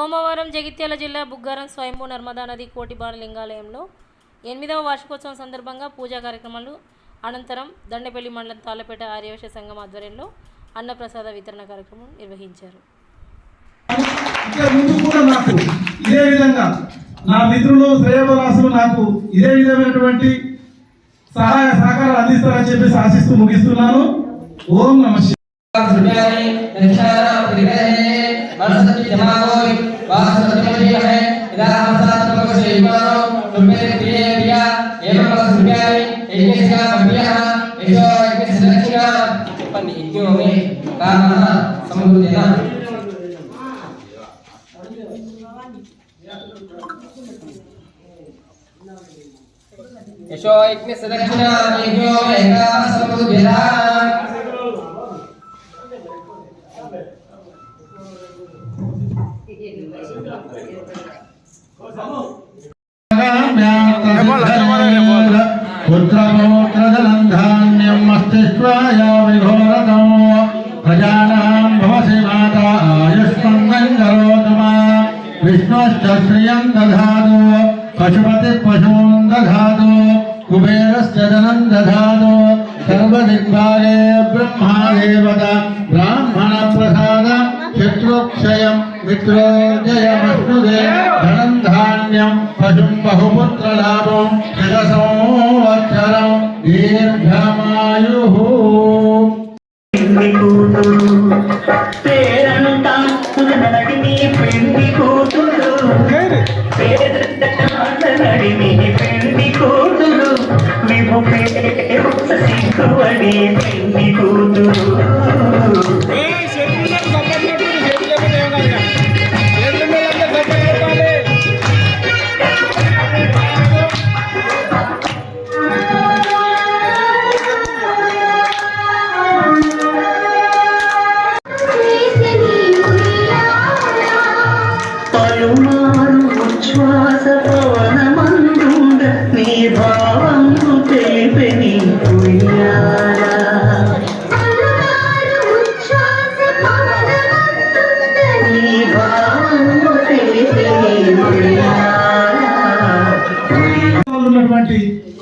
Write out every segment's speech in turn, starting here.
సోమవారం జగిత్యాల జిల్లా బుగ్గారం స్వయంభూ నర్మదా నది కోటిబాల లింగాలయంలో ఎనిమిదవ వార్షికోత్సవం సందర్భంగా పూజా కార్యక్రమాలు. అనంతరం దండపల్లి మండలం తాళ్ళపేట ఆర్యవైశ్య సంఘం ఆధ్వర్యంలో అన్నప్రసాద వితరణ కార్యక్రమం నిర్వహించారు. ఇదే విధంగా నా మిత్రులు శ్రేయబలాసులు నాకు ఇదే విధమైనటువంటి సహాయ సహకారాలు అందిస్తారని చెప్పేసి ఆశిస్తూ ముగిస్తున్నాను. ఓం నమ मनसति दिमागोय वासतिमय है इदा हमसात्मक शैवानो सुपे प्रिय प्रिया एवं सुप्याय यज्ञस्या मभ्यः यजो यज्ञसरक्षा उपनि यज्ञो मे कामः समुदेन यशो यज्ञसरक्षा यज्ञो मे कामः समुदेन पुत्रपौत्रजलं धान्यं मस्तिष्काय विघोरतो माता आयुष्मन्दं करोतु मा विष्णोश्च श्रियं दधातु पशुपतिपशून् दधातु ब्रह्मा देवता మిత్రోజయమశ్నుదే ధనం ధాన్యం పశుం బహుపుత్రలాభం శతసంవత్సరం దీర్ఘమాయు పెళ్ళి కూతురు పేరంతా నడిని పెళ్ళి కూతురు నడిని పెళ్ళి కూతురు. మేము పేరు పెళ్ళి కూతురు.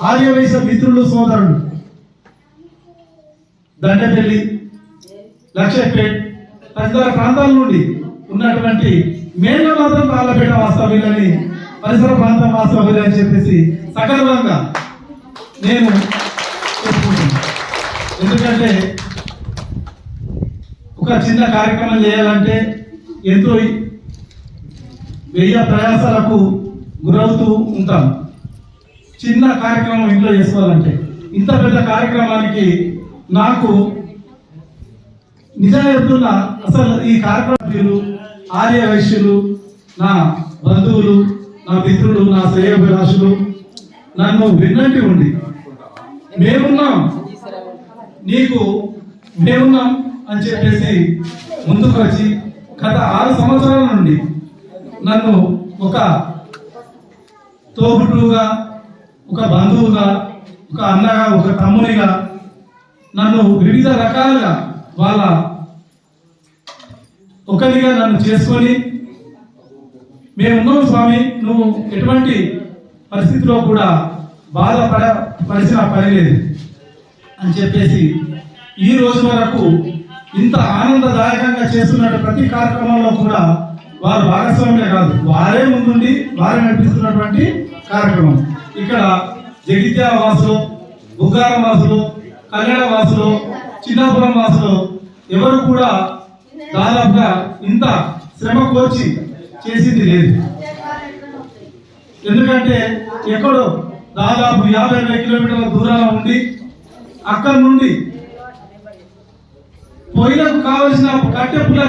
ఉన్నటువంటి మిత్రులు సోదరులు. దండపల్లి లక్ష్యపేట్ తదితర ప్రాంతాల నుండి ఉన్నటువంటి మేళ్ళ మాత్రం తాళ్ళపేట వాస్తవ్యులని పరిసర ప్రాంత వాస్తవ్యులు అని చెప్పేసి సగర్వంగా నేను చెప్పుకుంటున్నాను. ఎందుకంటే ఒక చిన్న కార్యక్రమం చేయాలంటే ఎంతో వెయ్యి ప్రయాసాలకు గురవుతూ ఉంటాం. చిన్న కార్యక్రమం ఇంట్లో చేసుకోవాలంటే. ఇంత పెద్ద కార్యక్రమానికి నాకు నిజంగా చెప్తున్నా అసలు ఈ కార్యక్రమాలు ఆర్య వైశ్యులు నా బంధువులు నా మిత్రులు నా శ్రేయోభిలాషులు నన్ను విన్నట్టు ఉండి. మేమున్నాం. నీకు మేమున్నాం అని చెప్పేసి ముందుకు వచ్చి గత ఆరు సంవత్సరాల నుండి నన్ను ఒక తోబుట్టుగా ఒక బంధువుగా ఒక అన్నగా ఒక తమ్మునిగా నన్ను వివిధ రకాలుగా వాళ్ళ ఒకరిగా నన్ను చేసుకొని మేమున్నాం స్వామి నువ్వు ఎటువంటి పరిస్థితిలో కూడా బాధపడ పరిచిన పని లేదు అని చెప్పేసి ఈ రోజు వరకు ఇంత ఆనందదాయకంగా చేస్తున్న ప్రతి కార్యక్రమంలో కూడా వారు భాగస్వామ్యమే కాదు వారే ముందుండి వారే నడిపిస్తున్నటువంటి కార్యక్రమం. ఇక్కడ జగిత్యాల వాసులు బుగ్గారం వాసులు కళ్యాణ వాసులు చిన్నాపురం వాసులు ఎవరు కూడా దాదాపుగా ఇంత శ్రమ కోర్చి చేసింది లేదు. ఎందుకంటే ఎక్కడో దాదాపు యాభై వేల కిలోమీటర్ల దూరాన ఉండి అక్కడి నుండి పొయ్యిలకు కావలసిన కట్టె పుల్ల